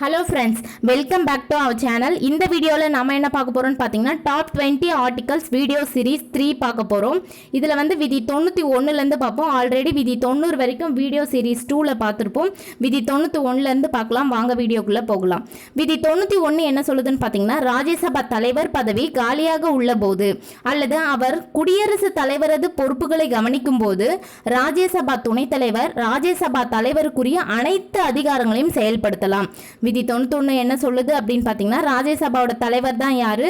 Hello friends welcome back to our channel இந்த வீடியோவில் நம்ம என்ன பார்க்க போகிறோம்னு பார்த்தீங்கன்னா top twenty articles video series three பார்க்க போகிறோம் இதில் வந்து விதி தொண்ணூற்றி ஒன்றுலேருந்து பார்ப்போம். ஆல்ரெடி விதி தொண்ணூறு வரைக்கும் வீடியோ சீரிஸ் டூவில் பார்த்துருப்போம். விதி தொண்ணூற்றி ஒன்றுலேருந்து பார்க்கலாம். வாங்க வீடியோக்குள்ளே போகலாம். விதி தொண்ணூற்றி ஒன்று என்ன சொல்லுதுன்னு பார்த்தீங்கன்னா ராஜ்யசபா தலைவர் பதவி காலியாக உள்ள போது அல்லது அவர் குடியரசுத் தலைவரது பொறுப்புகளை கவனிக்கும் போது ராஜ்யசபா துணைத் தலைவர் ராஜ்யசபா தலைவருக்குரிய அனைத்து அதிகாரங்களையும் செயல்படுத்தலாம். விதி தொண்ணூத்தொன்று என்ன சொல்லுது அப்படின்னு பார்த்தீங்கன்னா ராஜ்யசபாவோட தலைவர் தான் யார்?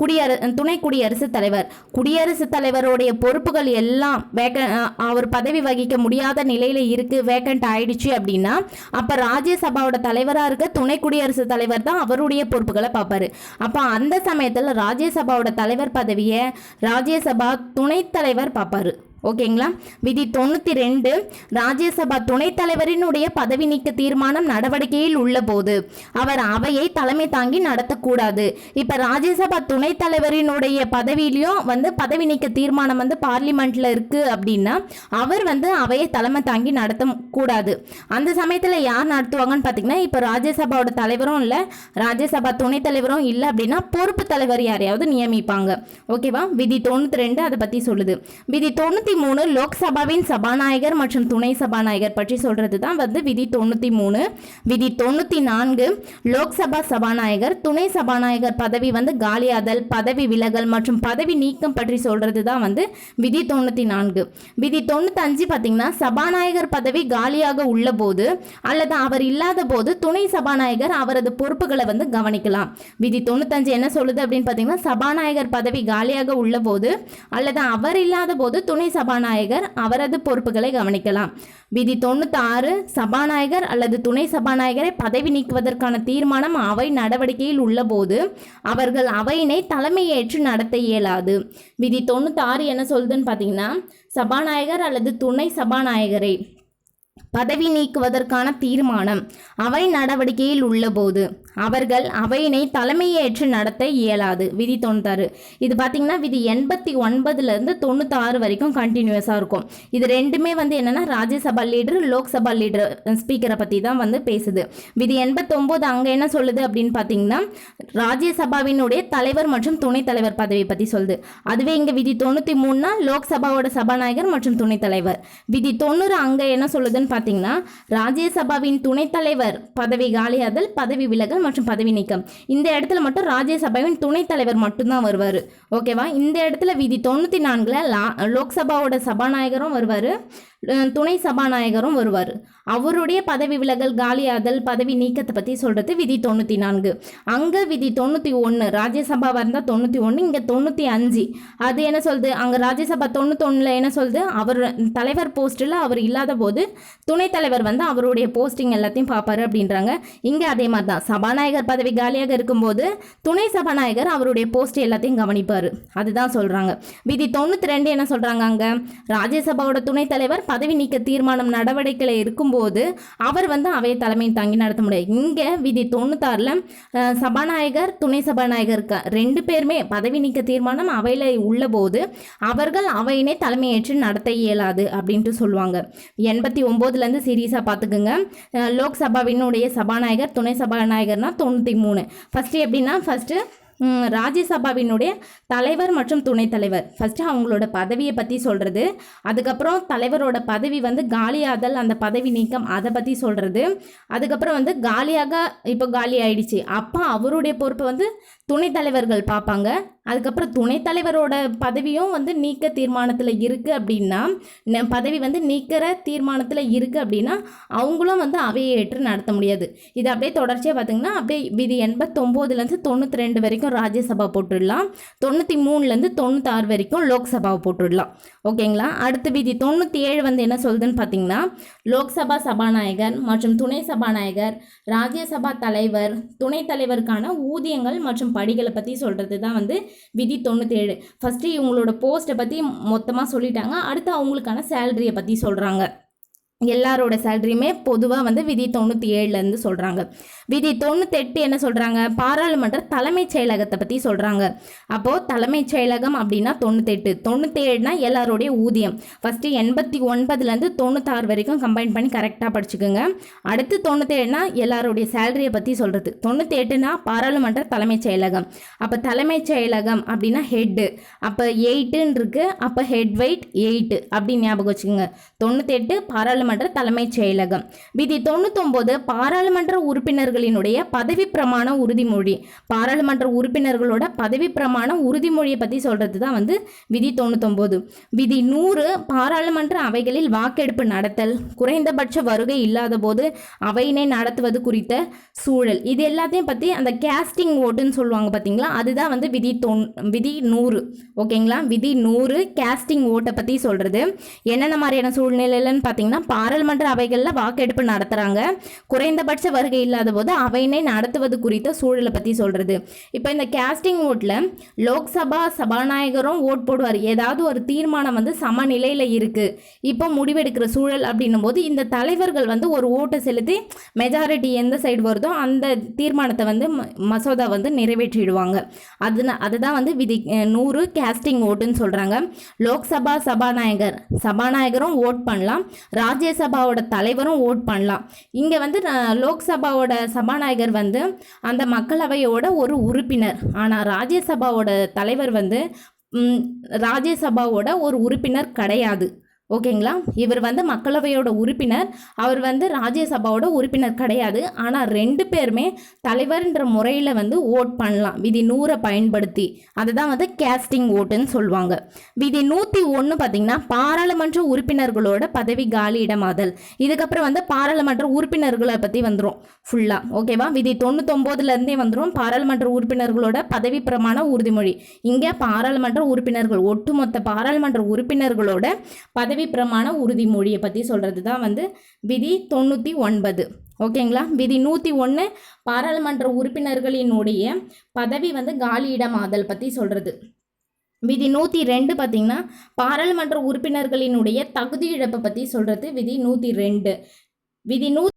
குடியர துணை குடியரசுத் தலைவர். குடியரசுத் தலைவருடைய பொறுப்புகள் எல்லாம் வேக அவர் பதவி வகிக்க முடியாத நிலையில் இருக்குது வேக்கண்ட் ஆயிடுச்சு அப்படின்னா அப்போ ராஜ்யசபாவோட தலைவராக இருக்க துணை குடியரசுத் தலைவர் தான் அவருடைய பொறுப்புகளை பார்ப்பாரு. அப்போ அந்த சமயத்தில் ராஜ்யசபாவோட தலைவர் பதவியை ராஜ்யசபா துணைத் தலைவர் பார்ப்பாரு. ஓகேங்களா? விதி தொண்ணூற்றி ரெண்டு ராஜ்யசபா துணைத் தலைவரினுடைய பதவி நீக்க தீர்மானம் நடவடிக்கையில் உள்ள போது அவர் அவையை தலைமை தாங்கி நடத்தக்கூடாது. இப்போ ராஜ்யசபா துணைத் தலைவரினுடைய பதவியிலையும் வந்து பதவி நீக்க தீர்மானம் வந்து பார்லிமெண்ட்ல இருக்கு அப்படின்னா அவர் வந்து அவையை தலைமை தாங்கி நடத்த கூடாது. அந்த சமயத்தில் யார் நடத்துவாங்கன்னு பார்த்தீங்கன்னா இப்போ ராஜ்யசபாவோட தலைவரும் இல்லை ராஜ்யசபா துணைத் தலைவரும் இல்லை அப்படின்னா பொறுப்பு தலைவர் யாரையாவது நியமிப்பாங்க. ஓகேவா? விதி தொண்ணூற்றி ரெண்டு அதை பற்றி சொல்லுது. விதி தொண்ணூற்றி மூணு லோக்சபாவின் சபாநாயகர் மற்றும் துணை சபாநாயகர் பற்றி சொல்றது தான் வந்து விதி தொண்ணூற்றி மூணு. விதி தொண்ணூற்றி நான்கு லோக்சபா சபாநாயகர் துணை சபாநாயகர் பதவி வந்து காலியாதல் பதவி விலகல் மற்றும் பதவி நீக்கம் பற்றி சொல்றது தான் வந்து விதி தொண்ணூற்றி நான்கு. விதி தொண்ணூத்தஞ்சு பார்த்தீங்கன்னா சபாநாயகர் பதவி காலியாக உள்ள போது அல்லது அவர் இல்லாத போது துணை சபாநாயகர் அவரது பொறுப்புகளை வந்து கவனிக்கலாம். விதி தொண்ணூத்தஞ்சு என்ன சொல்லுது அப்படின்னு பார்த்தீங்கன்னா சபாநாயகர் பதவி காலியாக உள்ள போது அல்லது அவர் இல்லாத போது துணை சபாநாயகர் அவரது பொறுப்புகளை கவனிக்கலாம். விதி தொண்ணூத்தாறு சபாநாயகர் அல்லது துணை சபாநாயகரை பதவி நீக்குவதற்கான தீர்மானம் அவை நடவடிக்கையில் உள்ளபோது அவர்கள் அவையினை தலைமையேற்று நடத்த இயலாது. விதி தொண்ணூத்தாறு என்ன சொல்லுதுன்னு பார்த்தீங்கன்னா சபாநாயகர் அல்லது துணை சபாநாயகரை பதவி நீக்குவதற்கான தீர்மானம் அவை நடவடிக்கையில் உள்ளபோது. அவர்கள் அவையினை தலைமையேற்று நடத்த இயலாது. விதி தொண்ணூத்தாறு. இது பார்த்தீங்கன்னா விதி எண்பத்தி ஒன்பதுலேருந்து தொண்ணூத்தாறு வரைக்கும் கண்டினியூஸாக இருக்கும். இது ரெண்டுமே வந்து என்னென்னா ராஜ்யசபா லீடர் லோக்சபா லீடர் ஸ்பீக்கரை பற்றி தான் வந்து பேசுது. விதி எண்பத்தொம்போது அங்கே என்ன சொல்லுது அப்படின்னு பார்த்தீங்கன்னா ராஜ்யசபாவினுடைய தலைவர் மற்றும் துணைத் தலைவர் பதவியை பற்றி சொல்லுது. அதுவே இங்கே விதி தொண்ணூற்றி மூணுனா லோக்சபாவோட சபாநாயகர் மற்றும் துணைத் தலைவர். விதி தொண்ணூறு அங்கே என்ன என்னன்னு பார்த்தீங்கன்னா ராஜ்யசபாவின் துணைத் தலைவர் பதவி காலியாதல் பதவி விலகல் மற்றும் பதவி நீக்கம். இந்த இடத்துல மட்டும் ராஜ்யசபாவின் துணைத் தலைவர் மட்டும்தான் வருவார். ஓகேவா இந்த இடத்துல விதி தொண்ணூற்றி நான்கில் லா லோக்சபாவோட சபாநாயகரும் வருவார். துணை சபாநாயகரும் வருவார். அவருடைய பதவி விலகல் காலியாதல் பதவி நீக்கத்தை பற்றி சொல்கிறது விதி தொண்ணூற்றி நான்கு. அங்கே விதி தொண்ணூற்றி ஒன்று ராஜ்யசபாவாக இருந்தால் தொண்ணூற்றி ஒன்று இங்கே தொண்ணூற்றி அஞ்சு. அது என்ன சொல்லுது அங்கே ராஜ்யசபா தொண்ணூத்தொன்னில் என்ன சொல்லுது அவர் தலைவர் போஸ்ட்டில் அவர் இல்லாத போது துணைத் தலைவர் வந்து அவருடைய போஸ்டிங் எல்லாத்தையும் பார்ப்பாரு அப்படின்றாங்க. இங்கே அதே மாதிரி தான் சபாநாயகர் பதவி காலியாக இருக்கும்போது துணை சபாநாயகர் அவருடைய போஸ்ட் எல்லாத்தையும் கவனிப்பார். அதுதான் சொல்கிறாங்க விதி தொண்ணூற்றி ரெண்டு என்ன சொல்கிறாங்க அங்கே? ராஜ்யசபாவோட துணைத் தலைவர் பதவி நீக்க தீர்மானம் நடவடிக்கையில் இருக்கும்போது அவர் வந்து அவையை தலைமை தாங்கி நடத்த முடியாது. இங்கே விதி தொண்ணூத்தாறில் சபாநாயகர் துணை சபாநாயகர் க- ரெண்டு பேருமே பதவி நீக்க தீர்மானம் அவையில் உள்ள போது அவர்கள் அவையினை தலைமையேற்று நடத்த இயலாது அப்படின்ட்டு சொல்லுவாங்க. எண்பத்தி ஒம்போதுலேருந்து சீரியஸாக பார்த்துக்குங்க லோக்சபாவினுடைய சபாநாயகர் துணை சபாநாயகர்னா தொண்ணூற்றி மூணு. ஃபஸ்ட்டு எப்படின்னா ஃபஸ்ட்டு ராஜ்யசபாவினுடைய தலைவர் மற்றும் துணைத் தலைவர். ஃபஸ்ட்டு அவங்களோட பதவியை பற்றி சொல்கிறது அதுக்கப்புறம் தலைவரோட பதவி வந்து காலியாதல் அந்த பதவி நீக்கம் அதை பற்றி சொல்கிறது அதுக்கப்புறம் வந்து காலியாக இப்போ காலி ஆயிடுச்சு. அப்போ அவருடைய பொறுப்பை வந்து துணைத் தலைவர்கள் பார்ப்பாங்க. அதுக்கப்புறம் துணைத் தலைவரோட பதவியும் வந்து நீக்க தீர்மானத்தில் இருக்குது அப்படின்னா ந- பதவி வந்து நீக்கிற தீர்மானத்தில் இருக்குது அப்படின்னா அவங்களும் வந்து அவையை ஏற்று நடத்த முடியாது. இது அப்படியே தொடர்ச்சியாக பார்த்தீங்கன்னா அப்படியே விதி எண்பத்தொம்போதுலேருந்து தொண்ணூற்றி ரெண்டு வரைக்கும் ராஜ்யசபா போட்டுடலாம். தொண்ணூற்றி மூணுலேருந்து தொண்ணூத்தாறு வரைக்கும் லோக்சபாவை போட்டுடலாம். ஓகேங்களா? அடுத்த விதி தொண்ணூற்றி ஏழு வந்து என்ன சொல்லுதுன்னு பார்த்தீங்கன்னா லோக்சபா சபாநாயகர் மற்றும் துணை சபாநாயகர் ராஜ்யசபா தலைவர் துணைத் தலைவருக்கான ஊதியங்கள் மற்றும் படிகளை பற்றி சொல்கிறது தான் வந்து விதி தொண்ணூற்றேழு ஃபஸ்ட்டு இவங்களோட போஸ்ட்டை பற்றி மொத்தமாக சொல்லிட்டாங்க. அடுத்து அவங்களுக்கான சேலரியை பற்றி சொல்கிறாங்க எல்லாரோட சேலரியுமே பொதுவாக வந்து விதி தொண்ணூற்றி ஏழுலேருந்து சொல்கிறாங்க விதி தொண்ணூத்தெட்டு என்ன சொல்கிறாங்க பாராளுமன்ற தலைமைச் செயலகத்தை பற்றி சொல்கிறாங்க அப்போது தலைமைச் செயலகம் அப்படின்னா தொண்ணூத்தெட்டு. தொண்ணூற்றேழுனா எல்லாருடைய ஊதியம். ஃபஸ்ட்டு எண்பத்தி ஒன்பதுலேருந்து தொண்ணூத்தாறு வரைக்கும் கம்பைன் பண்ணி கரெக்டாக படிச்சுக்கோங்க. அடுத்து தொண்ணூற்றேழுனா எல்லாருடைய சேலரியை பற்றி சொல்கிறது தொண்ணூற்றி எட்டுனா பாராளுமன்ற தலைமைச் செயலகம். அப்போ தலைமைச் செயலகம் அப்படின்னா ஹெட்டு அப்போ எயிட்டுன்னு இருக்குது அப்போ ஹெட் வெயிட் எயிட்டு அப்படின்னு ஞாபகம் வச்சுக்கோங்க. தொண்ணூத்தெட்டு பாராளுமன்ற தலைமைச் செயலகம். விதி தொண்ணூத்தொன்பது பாராளுமன்ற உறுப்பினர்களினுடைய பதவி பிரமாண உறுதிமொழி. பாராளுமன்ற உறுப்பினர்களோட பதவி பிரமாண உறுதிமொழியை பற்றி சொல்கிறது தான் வந்து விதி தொண்ணூத்தொம்போது. விதி நூறு பாராளுமன்ற அவைகளில் வாக்கெடுப்பு நடத்தல். குறைந்தபட்ச வருகை இல்லாத போது அவையினை நடத்துவது குறித்த சூழல். இது எல்லாத்தையும் பற்றி அந்த கேஸ்டிங் ஓட்டுன்னு சொல்லுவாங்க பார்த்தீங்களா அதுதான் வந்து விதி தொன் விதி நூறு. ஓகேங்களா? விதி நூறு கேஸ்டிங் ஓட்டை பற்றி சொல்கிறது என்னென்ன மாதிரியான சூழ்நிலைன்னு பார்த்தீங்கன்னா பாராளுமன்ற அவைகளில் வாக்கெடுப்பு நடத்துகிறாங்க குறைந்தபட்ச வருகை இல்லாத போது அவையினை நடத்துவது குறித்த சூழலை பற்றி சொல்கிறது இப்போ இந்த கேஸ்டிங் ஓட்டில் லோக்சபா சபாநாயகரும் ஓட் போடுவார். ஏதாவது ஒரு தீர்மானம் வந்து சமநிலையில் இருக்குது இப்போ முடிவெடுக்கிற சூழல் அப்படின்னும் போது இந்த தலைவர்கள் வந்து ஒரு ஓட்டை செலுத்தி மெஜாரிட்டி எந்த சைடு வருதோ அந்த தீர்மானத்தை வந்து ம- மசோதா வந்து நிறைவேற்றிடுவாங்க. அது அதுதான் வந்து விதி நூறு கேஸ்டிங் ஓட்டுன்னு சொல்கிறாங்க லோக்சபா சபாநாயகர் சபாநாயகரும் ஓட் பண்ணலாம். ராஜ் ராஜ்யசபாவோட தலைவரும் ஓட் பண்ணலாம். இங்கே வந்து லோக்சபாவோட சபாநாயகர் வந்து அந்த மக்களவையோட ஒரு உறுப்பினர். ஆனால் ராஜ்யசபாவோட தலைவர் வந்து ராஜ்யசபாவோட ஒரு உறுப்பினர் கிடையாது. ஓகேங்களா? இவர் வந்து மக்களவையோட உறுப்பினர். அவர் வந்து ராஜ்யசபாவோட உறுப்பினர் கிடையாது. ஆனால் ரெண்டு பேருமே தலைவர்ன்ற முறையில் வந்து ஓட் பண்ணலாம். விதி நூறை பயன்படுத்தி. அதுதான் வந்து கேஸ்டிங் ஓட்டுன்னு சொல்லுவாங்க. விதி நூற்றி ஒன்று பார்த்தீங்கன்னா பாராளுமன்ற உறுப்பினர்களோட பதவி காலியிடமாதல் இதுக்கப்புறம் வந்து பாராளுமன்ற உறுப்பினர்களை பற்றி வந்துடும் ஃபுல்லாக ஓகேவா? விதி தொண்ணூத்தொம்போதுலேருந்தே வந்துடும் பாராளுமன்ற உறுப்பினர்களோட பதவி பிரமாண உறுதிமொழி. இங்கே பாராளுமன்ற உறுப்பினர்கள் ஒட்டுமொத்த பாராளுமன்ற உறுப்பினர்களோட பதவி பதவி பிரமாண உறுதிமொழியை பற்றி சொல்கிறது தான் வந்து விதி தொண்ணூற்றி ஒன்பது. ஓகேங்களா? விதி நூற்றி ஒன்று பாராளுமன்ற உறுப்பினர்களினுடைய பதவி வந்து காலியிடமாதல் பற்றி சொல்கிறது விதி நூற்றி ரெண்டு பார்த்திங்கன்னா பாராளுமன்ற உறுப்பினர்களினுடைய தகுதி இழப்பை பற்றி சொல்கிறது விதி நூற்றி ரெண்டு. விதி நூற்றி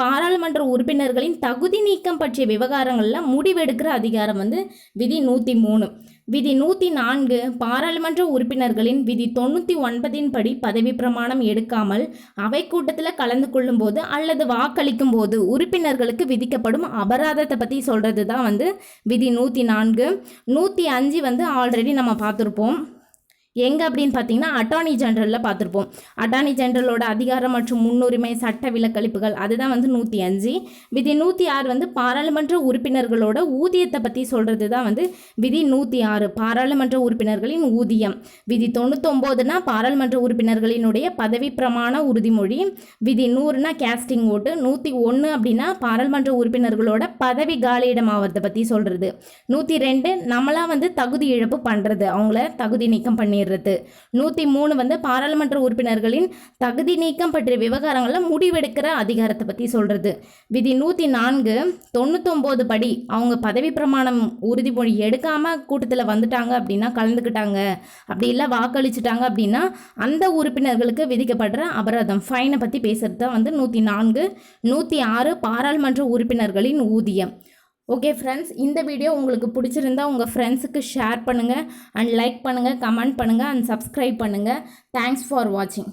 பாராளுமன்ற உறுப்பினர்களின் தகுதி நீக்கம் பற்றிய விவகாரங்களில் முடிவெடுக்கிற அதிகாரம் வந்து விதி நூற்றி மூணு. விதி நூற்றி நான்கு பாராளுமன்ற உறுப்பினர்களின் விதி தொண்ணூற்றி ஒன்பதின் படி பதவி பிரமாணம் எடுக்காமல் அவை கூட்டத்தில் கலந்து கொள்ளும்போது அல்லது வாக்களிக்கும் போது உறுப்பினர்களுக்கு விதிக்கப்படும் அபராதத்தை பற்றி சொல்கிறது தான் வந்து விதி நூற்றி நான்கு. நூற்றி அஞ்சு வந்து ஆல்ரெடி நம்ம பார்த்துருப்போம். எங்கே அப்படின்னு பார்த்தீங்கன்னா அட்டார்னி ஜெனரலில் பார்த்துருப்போம். அட்டார்னி ஜெனரலோட அதிகாரம் மற்றும் முன்னுரிமை சட்ட விலக்களிப்புகள் அதுதான் வந்து நூற்றி அஞ்சு. விதி நூற்றி ஆறு வந்து பாராளுமன்ற உறுப்பினர்களோட ஊதியத்தை பற்றி சொல்கிறது தான் வந்து விதி நூற்றி ஆறு. பாராளுமன்ற உறுப்பினர்களின் ஊதியம். விதி தொண்ணூத்தொம்போதுனா பாராளுமன்ற உறுப்பினர்களினுடைய பதவி பிரமாண உறுதிமொழி. விதி நூறுனா கேஸ்டிங் ஓட்டு. நூற்றி ஒன்று அப்படின்னா பாராளுமன்ற உறுப்பினர்களோட பதவி காலியிடம் ஆவதை பற்றி சொல்கிறது நூற்றி ரெண்டு நம்மளாம் வந்து தகுதி இழப்பு பண்ணுறது அவங்கள தகுதி நீக்கம் பண்ணி பண்ணிடுறது. நூற்றி மூணு வந்து பாராளுமன்ற உறுப்பினர்களின் தகுதி நீக்கம் பற்றிய விவகாரங்களில் முடிவெடுக்கிற அதிகாரத்தை பற்றி சொல்கிறது விதி நூற்றி நான்கு தொண்ணூத்தொம்போது படி அவங்க பதவி பிரமாணம் உறுதிமொழி எடுக்காமல் கூட்டத்தில் வந்துட்டாங்க அப்படின்னா கலந்துக்கிட்டாங்க. அப்படி இல்லை வாக்களிச்சிட்டாங்க அப்படின்னா அந்த உறுப்பினர்களுக்கு விதிக்கப்படுற அபராதம். ஃபைனை பற்றி பேசுகிறது தான் வந்து நூற்றி நான்கு நூற்றி ஆறு பாராளுமன்ற உறுப்பினர்களின் ஊதியம். ஓகே ஃப்ரெண்ட்ஸ் இந்த வீடியோ உங்களுக்கு பிடிச்சிருந்தா உங்கள் ஃப்ரெண்ட்ஸுக்கு ஷேர் பண்ணுங்கள் அண்ட் லைக் பண்ணுங்கள் கமெண்ட் பண்ணுங்கள் அண்ட் சப்ஸ்கிரைப் பண்ணுங்கள் தேங்க்ஸ் ஃபார் வாட்சிங்